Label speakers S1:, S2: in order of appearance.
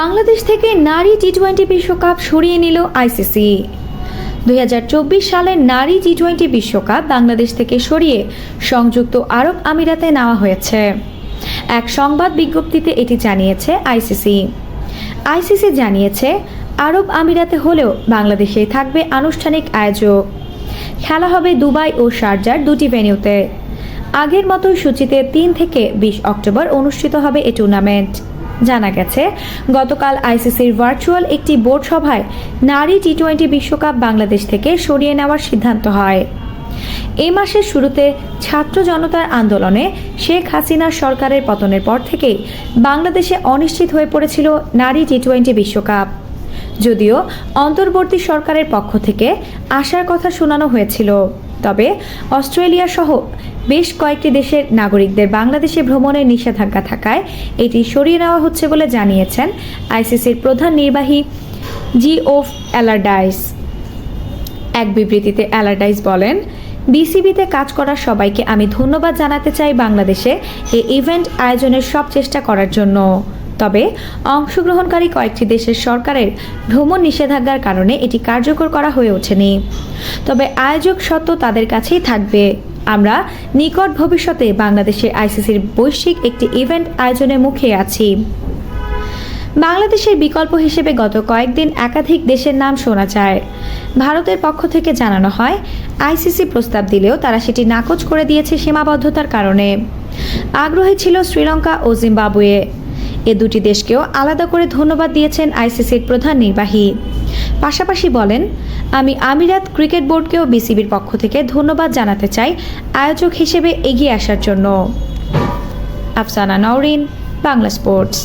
S1: বাংলাদেশ থেকে নারী T twenty বিশ্বকাপ সরিয়ে নিল আইসিসি দুই সালের নারী টি টোয়েন্টি বিশ্বকাপ বাংলাদেশ থেকে সরিয়ে সংযুক্ত আরব আমিরাতে নেওয়া হয়েছে। এক সংবাদ বিজ্ঞপ্তিতে এটি জানিয়েছে আইসিসি আইসিসি জানিয়েছে, আরব আমিরাতে হলেও বাংলাদেশে থাকবে আনুষ্ঠানিক আয়োজক। খেলা হবে দুবাই ও শারজার দুটি ভেন্যুতে। আগের মতো সূচিতে তিন থেকে বিশ অক্টোবর অনুষ্ঠিত হবে এ টুর্নামেন্ট জানা গেছে, গতকাল আইসিসির ভার্চুয়াল একটি বোর্ড সভায় নারী টি টোয়েন্টি বিশ্বকাপ বাংলাদেশ থেকে সরিয়ে নেওয়ার সিদ্ধান্ত হয়। এই মাসের শুরুতে ছাত্র জনতার আন্দোলনে শেখ হাসিনার সরকারের পতনের পর থেকেই বাংলাদেশে অনিশ্চিত হয়ে পড়েছিল নারী টি টোয়েন্টি বিশ্বকাপ। যদিও অন্তর্বর্তী সরকারের পক্ষ থেকে আসার কথা শোনানো হয়েছিল। তবে অস্ট্রেলিয়া সহ বেশ কয়েকটি দেশের নাগরিকদের বাংলাদেশে ভ্রমণের নিষেধাজ্ঞা থাকায় এটি সরিয়ে নেওয়া হচ্ছে বলে জানিয়েছেন আইসিসির প্রধান নির্বাহী জি ওফ অ্যালার্ডাইস। এক বিবৃতিতে অ্যালার্ডাইস বলেন, বিসিবিতে কাজ করা সবাইকে আমি ধন্যবাদ জানাতে চাই বাংলাদেশে এই ইভেন্ট আয়োজনের সব চেষ্টা করার জন্য। তবে অংশগ্রহণকারী কয়েকটি দেশের সরকারের ভ্রমণ নিষেধাজ্ঞার কারণে এটি কার্যকর করা হয়ে ওঠেনি। তবে আয়োজক সত্ত্ব তাদের কাছেই থাকবে। আমরা নিকট ভবিষ্যতে বাংলাদেশের আইসিসির বৈশ্বিক একটি ইভেন্ট আয়োজনের মুখে আছি। বাংলাদেশের বিকল্প হিসেবে গত কয়েকদিন একাধিক দেশের নাম শোনা যায়। ভারতের পক্ষ থেকে জানানো হয়, আইসিসি প্রস্তাব দিলেও তারা সেটি নাকচ করে দিয়েছে সীমাবদ্ধতার কারণে। আগ্রহী ছিল শ্রীলঙ্কা ও জিম্বাবুয়ে। এ দুটি দেশকেও আলাদা করে ধন্যবাদ দিয়েছেন আইসিসির প্রধান নির্বাহী। পাশাপাশি বলেন, আমি আমিরাত ক্রিকেট বোর্ডকেও বিসিবির পক্ষ থেকে ধন্যবাদ জানাতে চাই আয়োজক হিসেবে এগিয়ে আসার জন্য। আফসানা নওরিন, বাংলা স্পোর্টস।